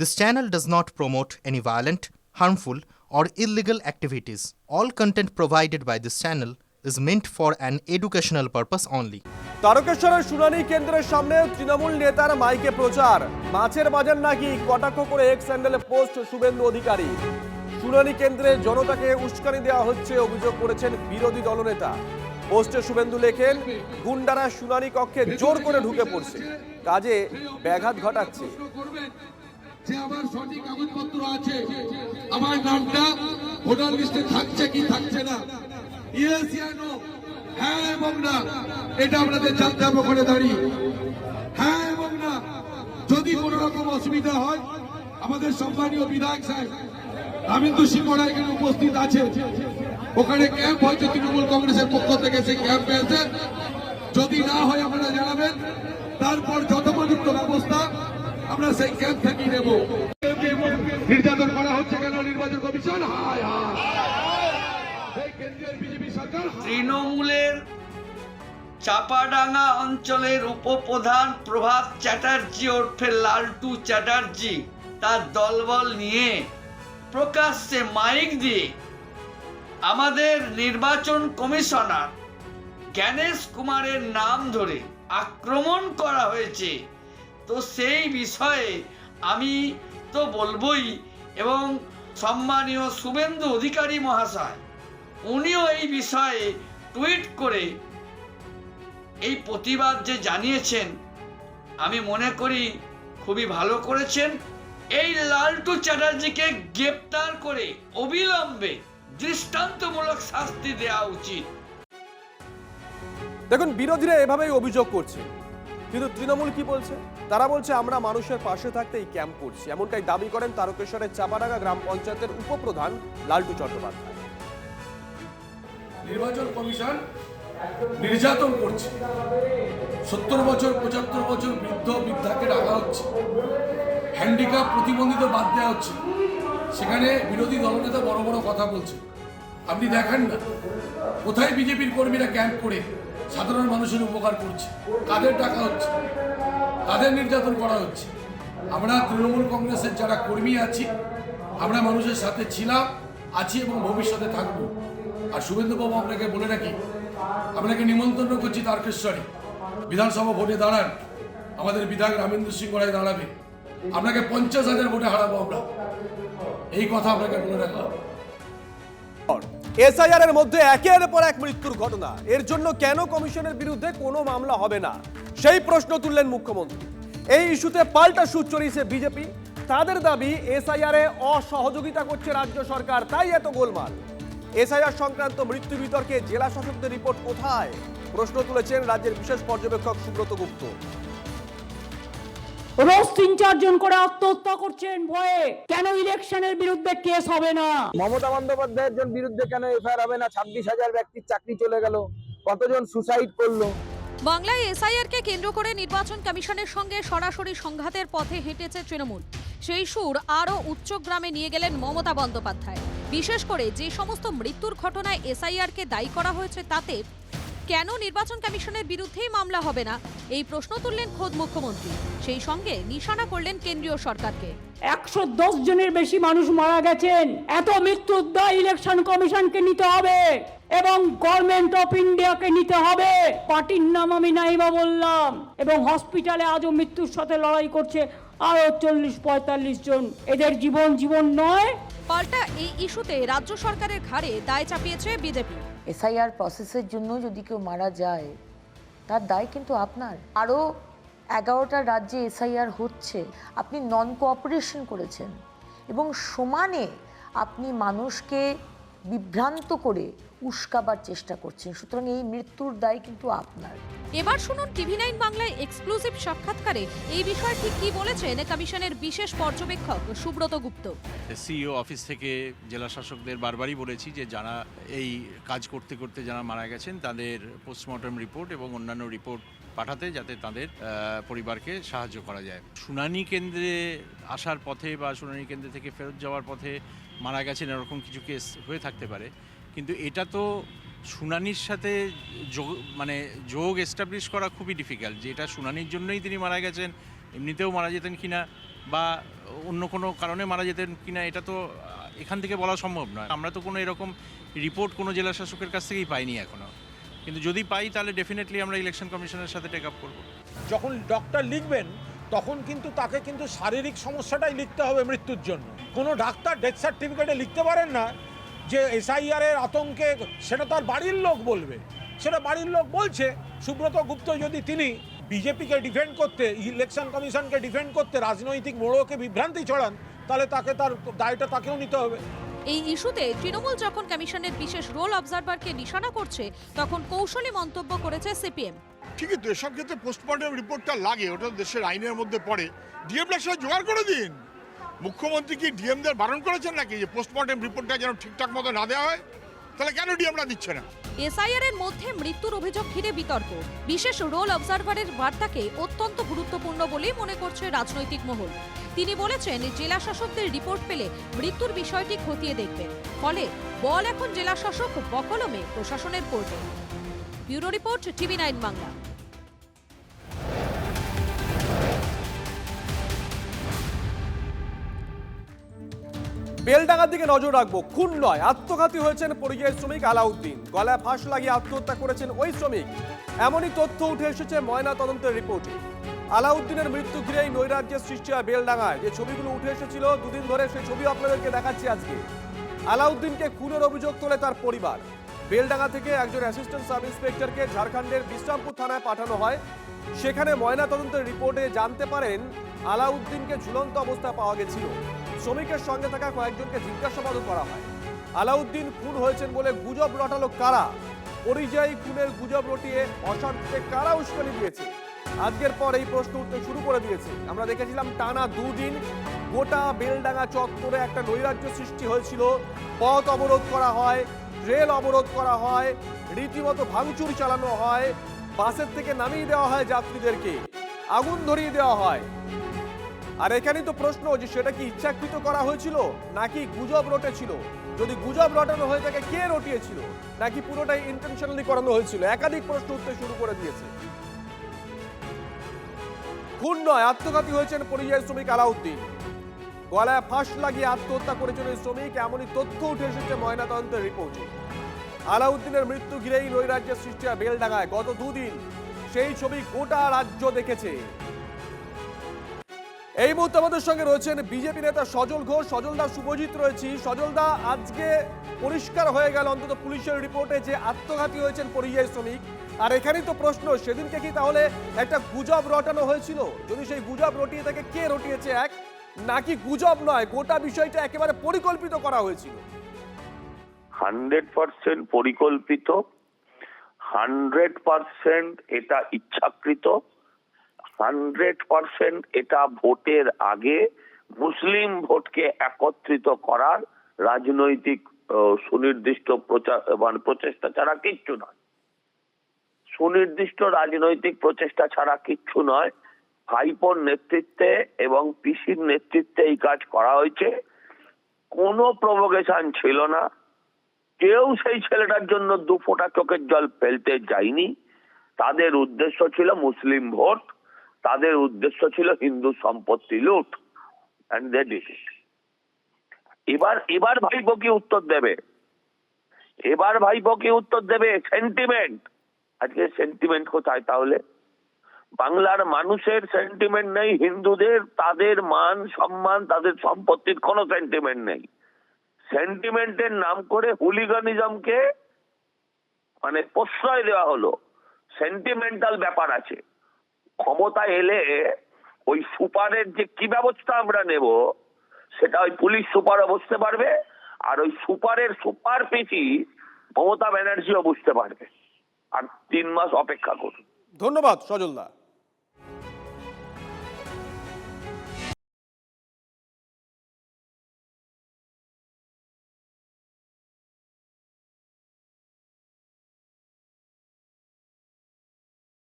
This channel does not promote any violent, harmful, or illegal activities. All content provided by this channel is meant for an educational purpose only. তারকেশ্বরের শুনানি কেন্দ্রের সামনে তৃণমূল নেতার মাইকে প্রচার। মাছের বাজার নাকি কটাক্ষ করে এক্স স্যান্ডেলে পোস্ট শুভেন্দু অধিকারী। শুনানি কেন্দ্রে জনতাকে উস্কানি দেওয়া হচ্ছে অভিযোগ করেছেন বিরোধী দলনেতা। পোস্টে শুভেন্দু লেখেন গুন্ডারা শুনানি কক্ষে জোর করে ঢুকে পড়ছে। কাজে ব্যাঘাত ঘটাচ্ছে। যে আমার সঠিক কাগজপত্র আছে, আমার নামটা ভোটার লিস্টে থাকছে কি থাকছে না? ইয়েস ইয়া হ্যাঁ এবং না, এটা আপনাদের জানতে হবে ওখানে দাঁড়িয়ে। হ্যাঁ এবং না, যদি কোনো রকম অসুবিধা হয়, আমাদের সম্মানীয় বিধায়ক সাহেব রামেন্দ্র সিংহ রায় এখানে উপস্থিত আছে। ওখানে ক্যাম্প হয়েছে, তৃণমূল কংগ্রেসের পক্ষ থেকে সেই ক্যাম্পে এসে যদি না হয়, আপনারা জানাবেন। তারপর যথোপযুক্ত ব্যবস্থা আমরা সেই ক্যাম্প থেকে নেব। নির্যাতন করা হচ্ছে কেন? নির্বাচন কমিশন? তৃণমূলের চাপাডাঙ্গা অঞ্চলের উপপ্রধান প্রভাত চ্যাটার্জি ওরফে লালটু চ্যাটার্জি তার দলবল নিয়ে প্রকাশ্যে মাইক দিয়ে আমাদের নির্বাচন কমিশনার জ্ঞানেশ কুমারের নাম ধরে আক্রমণ করা হয়েছে। তো সেই বিষয়ে আমি তো বলবই এবং সম্মানীয় শুভেন্দু অধিকারী মহাশয়, উনিও এই বিষয়ে টুইট করে এই প্রতিবাদ যে জানিয়েছেন, আমি মনে করি খুবই ভালো করেছেন। এই লালটু চ্যাটার্জিকে গ্রেপ্তার করে অবিলম্বে দৃষ্টান্তমূলক শাস্তি দেওয়া উচিত। দেখুন, বিরোধীরা এভাবেই অভিযোগ করছে। কিন্তু তৃণমূল কি বলছে? তারা বলছে, আমরা মানুষের পাশে থাকতে এই ক্যাম্প করছি। এমনটাই দাবি করেন তারকেশ্বরের চাপাডাঙ্গা গ্রাম পঞ্চায়েতের উপপ্রধান লালটু চট্টোপাধ্যায়। নির্বাচন কমিশন নির্যাতন করছে। সত্তর বছর, পঁচাত্তর বছর বৃদ্ধ বৃদ্ধাকে ডাকা হচ্ছে। হ্যান্ডিক্যাপ প্রতিবন্ধিত বাদ দেওয়া হচ্ছে। সেখানে বিরোধী দলনেতা বড় বড় কথা বলছে। আপনি দেখেন না। কোথায় বিজেপির কর্মীরা ক্যাম্প করে সাধারণ মানুষের উপকার করছে। কাদের টাকা হচ্ছে? তাদের নির্যাতন করা হচ্ছে? আমরা তৃণমূল কংগ্রেসের যারা কর্মী আছি, আমরা মানুষের সাথে ছিলাম, আছি এবং ভবিষ্যতে থাকব। আর শুভেন্দুবাবু আপনাকে বলে রাখি, আপনাকে নিমন্ত্রণ করছি তারকেশ্বরে। বিধানসভা ভোটে দাঁড়ান, আমাদের বিধায়ক রামেন্দ্র সিং রায় দাঁড়াবে। আপনাকে পঞ্চাশ হাজার ভোটে হারাবো আমরা। এই কথা আপনাকে বলে রাখলাম। এসআইআর এর মধ্যে একের পর এক মৃত্যুর ঘটনা। এর জন্য কেন কমিশনের বিরুদ্ধে কোনো মামলা হবে না? সেই প্রশ্ন তুললেন মুখ্যমন্ত্রী। এই ইস্যুতে পাল্টা সুর চড়িয়েছে বিজেপি। তাদের দাবি, এসআইআর এ অসহযোগিতা করছে রাজ্য সরকার, তাই এত গোলমাল। এসআইআর সংক্রান্ত মৃত্যু বিতর্কে জেলা শাসকদের রিপোর্ট কোথায়? প্রশ্ন তুলেছেন রাজ্যের বিশেষ পর্যবেক্ষক সুব্রত গুপ্ত। রোজ তিন চারজন করে আত্মহত্যা করছেন ভয়ে। কেন ইলেকশনের বিরুদ্ধে কেস হবে না? মমতা বন্দ্যোপাধ্যায়ের জন বিরুদ্ধে কেন এফআইআর হবে না? ছাব্বিশ হাজার ব্যক্তির চাকরি চলে গেল। কতজন সুসাইড করল? বাংলায় এসআইআরকে কেন্দ্র করে নির্বাচন কমিশনের সঙ্গে সরাসরি সংঘাতের পথে হেঁটেছে তৃণমূল। সেই সুর আরও উচ্চগ্রামে নিয়ে গেলেন মমতা বন্দ্যোপাধ্যায়। বিশেষ করে যে সমস্ত মৃত্যুর ঘটনায় এসআইআরকে দায়ী করা হয়েছে তাতে কেন নির্বাচন কমিশনের বিরুদ্ধেই মামলা হবে না? এই প্রশ্ন তুললেন খোদ মুখ্যমন্ত্রী। সেই সঙ্গে নিশানা করলেন কেন্দ্রীয় সরকারকে। একশো দশ জনের বেশি মানুষ মারা গেছেন। এত মৃত্যুর দায় ইলেকশন কমিশনকে নিতে হবে। এবং গভর্নমেন্ট অফ ইন্ডিয়াকে নিতে হবে। পার্টির নাম আমি নাইবা বললাম। এবং হসপিটালে আজও মৃত্যুর সাথে লড়াই করছে আরও চল্লিশ পঁয়তাল্লিশ জন। এদের জীবন জীবন নয়। পাল্টা এই ইস্যুতে রাজ্য সরকারের ঘাড়ে দায় চাপিয়েছে বিজেপি। এসআইআর প্রসেসের জন্য যদি কেউ মারা যায় তার দায় কিন্তু আপনার। আরও এগারোটা রাজ্যে এসআইআর হচ্ছে। আপনি নন কোঅপারেশন করেছেন। এবং সমানে আপনি মানুষকে বিভ্রান্ত করে উস্কাবার চেষ্টা করছেন। সুতরাং এই মৃত্যুর দায় কিন্তু আপনার। এবার শুনুন টিভি নাইন বাংলায় এক্সক্লুসিভ সাক্ষাৎকারে এই বিষয়ে ঠিক কি বলেছেন কমিশনের বিশেষ পর্যবেক্ষক সুব্রত গুপ্ত। সিইও অফিস থেকে জেলা শাসকদের বারবারই বলেছি যে যারা এই কাজ করতে করতে যারা মারা গেছেন তাদের পোস্টমর্টম রিপোর্ট এবং অন্যান্য রিপোর্ট পাঠাতে যাতে তাদের পরিবারকে সাহায্য করা যায়। শুনানি কেন্দ্রে আসার পথে বা শুনানি কেন্দ্র থেকে ফেরত যাওয়ার পথে মারা গেছেন, এরকম কিছু কেস হয়ে থাকতে পারে। কিন্তু এটা তো শুনানির সাথে যোগ মানে যোগ এস্টাবলিশ করা খুবই ডিফিকাল্ট যে এটা শুনানির জন্যই তিনি মারা গেছেন, এমনিতেও মারা যেতেন কি না বা অন্য কোনো কারণে মারা যেতেন কি না এটা তো এখান থেকে বলা সম্ভব নয়। আমরা তো কোনো এরকম রিপোর্ট কোনো জেলা শাসকের কাছ থেকেই পাইনি এখনও কিন্তু যদি পাই, তাহলে ডেফিনেটলি আমরা ইলেকশন কমিশনের সাথে টেক আপ করব। যখন ডক্টর লিখবেন, তখন কিন্তু তাকে কিন্তু শারীরিক সমস্যাটাই লিখতে হবে মৃত্যুর জন্য। কোনো ডাক্তার ডেথ সার্টিফিকেটে লিখতে পারেন না যে এসআইআর এর আতঙ্কে সেটা তার বাড়ির লোক বলবে। সেটা বাড়ির লোক বলছে। সুব্রত গুপ্ত যদি তিনি বিজেপিকে ডিফেন্ড করতে ইলেকশন কমিশনকে ডিফেন্ড করতে রাজনৈতিক মোড়কে বিভ্রান্তি ছড়ান তাহলে তাকে তার দায়টা তাকেও নিতে হবে। এই ইস্যুতে তৃণমূল যখন কমিশনের বিশেষ রোল অবজারভারকে নিশানা করছে তখন কৌশলী মন্তব্য করেছে সিপিএম ঠিকই তো এসব ক্ষেত্রে পোস্টমর্টম রিপোর্টটা লাগে ওটা দেশের আইনের মধ্যে পড়ে। ডিএমদের সাথে জোগাড় করে দিন। মুখ্যমন্ত্রী কি ডিএমদের বারণ করেছেন নাকি? যে পোস্টমর্টম রিপোর্টটা যেন ঠিকঠাক মতো না দেওয়া হয়? তাহলে কেন ডিএমরা দিচ্ছে না? এসআইআর এর মধ্যে মৃত্যুর অভিযোগ ঘিরে বিতর্ক। বিশেষ রোল অবজারভারের বার্তাকে অত্যন্ত গুরুত্বপূর্ণ বলেই মনে করছে রাজনৈতিক মহল। তিনি বলেছেন, জেলা শাসকদের রিপোর্ট পেলে মৃত্যুর বিষয়টি খতিয়ে দেখবেন ফলে বল এখন জেলা শাসক বকলমে প্রশাসনের কোর্টে। Bureau report TV nine Bangla. বেলডাঙ্গার দিকে নজর রাখব। খুন নয় আত্মঘাতী হয়েছেন পরিযায়ী শ্রমিক আলাউদ্দিন। গলায় ফাঁস লাগিয়ে আত্মহত্যা করেছেন ওই শ্রমিক। এমনই তথ্য উঠে এসেছে ময়না তদন্তের রিপোর্টে। আলাউদ্দিনের মৃত্যু ঘিরেই নৈরাজ্যের সৃষ্টি হয় বেলডাঙ্গায়। যে ছবিগুলো উঠে এসেছিল, দুদিন ধরে সেই ছবি আপনাদেরকে দেখাচ্ছি আজকে। আলাউদ্দিনকে খুনের অভিযোগ তোলে তার পরিবার। বেলডাঙ্গা থেকে একজন অ্যাসিস্ট্যান্ট সাব ইন্সপেক্টরকে ঝাড়খণ্ডের বিশ্রামপুর থানায় পাঠানো হয়। সেখানে ময়না তদন্তের রিপোর্টে জানতে পারেন, আলাউদ্দিনকে ঝুলন্ত অবস্থায় পাওয়া গেছিল। শ্রমিকের সঙ্গে থাকা কয়েকজনকে জিজ্ঞাসাবাদও করা হয়। আলাউদ্দিন খুন হয়েছেন বলে গুজব রটালো কারা? পরিযায়ী খুনের গুজব রটিয়ে অশান্তিতে কারা উস্কানি দিয়েছে? আজকের পর এই প্রশ্ন উঠতে শুরু করে দিয়েছে। আমরা দেখেছিলাম টানা দুদিন গোটা বেলডাঙ্গা চত্বরে একটা নৈরাজ্য সৃষ্টি হয়েছিল। পথ অবরোধ করা হয়, রেল অবরোধ করা হয়, রীতিমতো ভাঙচুর চালানো হয়, বাসের থেকে নামিয়ে দেওয়া হয় যাত্রীদেরকে, আগুন ধরিয়ে দেওয়া হয়। আর এখানেই তো প্রশ্ন যে সেটা কি ইচ্ছাকৃত করা হয়েছিল নাকি গুজব রটেছিল? যদি গুজব রটানো হয়ে থাকে, কে রটিয়েছিল? নাকি পুরোটাই ইন্টেনশনালি করানো হয়েছিল? একাধিক প্রশ্ন উঠতে শুরু করে দিয়েছে। খুন নয় আত্মঘাতী হয়েছেন পরিযায়ী শ্রমিক আলাউদ্দিন। গলায় ফাঁস লাগিয়ে আত্মহত্যা করেছেন ওই শ্রমিক, এমনই তথ্য উঠে এসেছে ময়নাতদন্তের রিপোর্টে। আলাউদ্দিনের মৃত্যু ঘিরেই নৈরাজ্যের সৃষ্টি বেলডাঙ্গায়। গত দুদিন সেই ছবি গোটা রাজ্য দেখেছে। এই মুহূর্তে আমাদের সঙ্গে রয়েছেন বিজেপি নেতা সজল ঘোষ। সজল দা, শুভজিৎ রয়েছি। সজল দা, আজকে পরিষ্কার হয়ে গেল অন্তত পুলিশের রিপোর্টে যে আত্মঘাতী হয়েছেন পরিযায়ী শ্রমিক। আর এখানেই তো প্রশ্ন, সেদিনকে কি তাহলে একটা গুজব রটানো হয়েছিল? যদি সেই গুজব রটিয়ে থাকে, কে রটিয়েছে এক? নাকি গুজব নয়, গোটা বিষয়টা একেবারে পরিকল্পিত করা হয়েছিল? হান্ড্রেড পার্সেন্ট পরিকল্পিত। হান্ড্রেড পার্সেন্ট এটা ইচ্ছাকৃত। হান্ড্রেড পার্সেন্ট এটা ভোটের আগে মুসলিম ভোটকে একত্রিত করার রাজনৈতিক সুনির্দিষ্ট প্রচার মানে প্রচেষ্টা ছাড়া কিচ্ছু নয়। সুনির্দিষ্ট রাজনৈতিক প্রচেষ্টা ছাড়া কিচ্ছু নয়। ভাইপোর নেতৃত্বে এবং পিসির নেতৃত্বে এই কাজ করা হয়েছে। কোনো প্রভোকেশন ছিল না। কেউ সেই ছেলেটার জন্য দু ফোঁটা চোখের জল ফেলতে যায়নি। তাদের উদ্দেশ্য ছিল মুসলিম ভোট। তাদের উদ্দেশ্য ছিল হিন্দু সম্পত্তি লুট এবার এবার ভাইপো কি উত্তর দেবে? এবার ভাইপো কি উত্তর দেবে? সেন্টিমেন্ট আজকে সেন্টিমেন্ট কোথায় তাহলে? বাংলার মানুষের সেন্টিমেন্ট নেই, হিন্দুদের তাদের মান, সম্মান, তাদের সম্পত্তির কোনো সেন্টিমেন্ট নেই। সেন্টিমেন্টের নাম করে হুলিগানিজমকে মানে প্রশ্রয় দেওয়া হলো। সেন্টিমেন্টাল ব্যাপার আছে। ক্ষমতা এলে ওই সুপারের যে কি ব্যবস্থা আমরা নেব, সেটা ওই পুলিশ সুপারও বুঝতে পারবে, আর ওই সুপারের সুপার পিটি মমতা ব্যানার্জিও বুঝতে পারবে। আর তিন মাস অপেক্ষা করুন। ধন্যবাদ সজল দা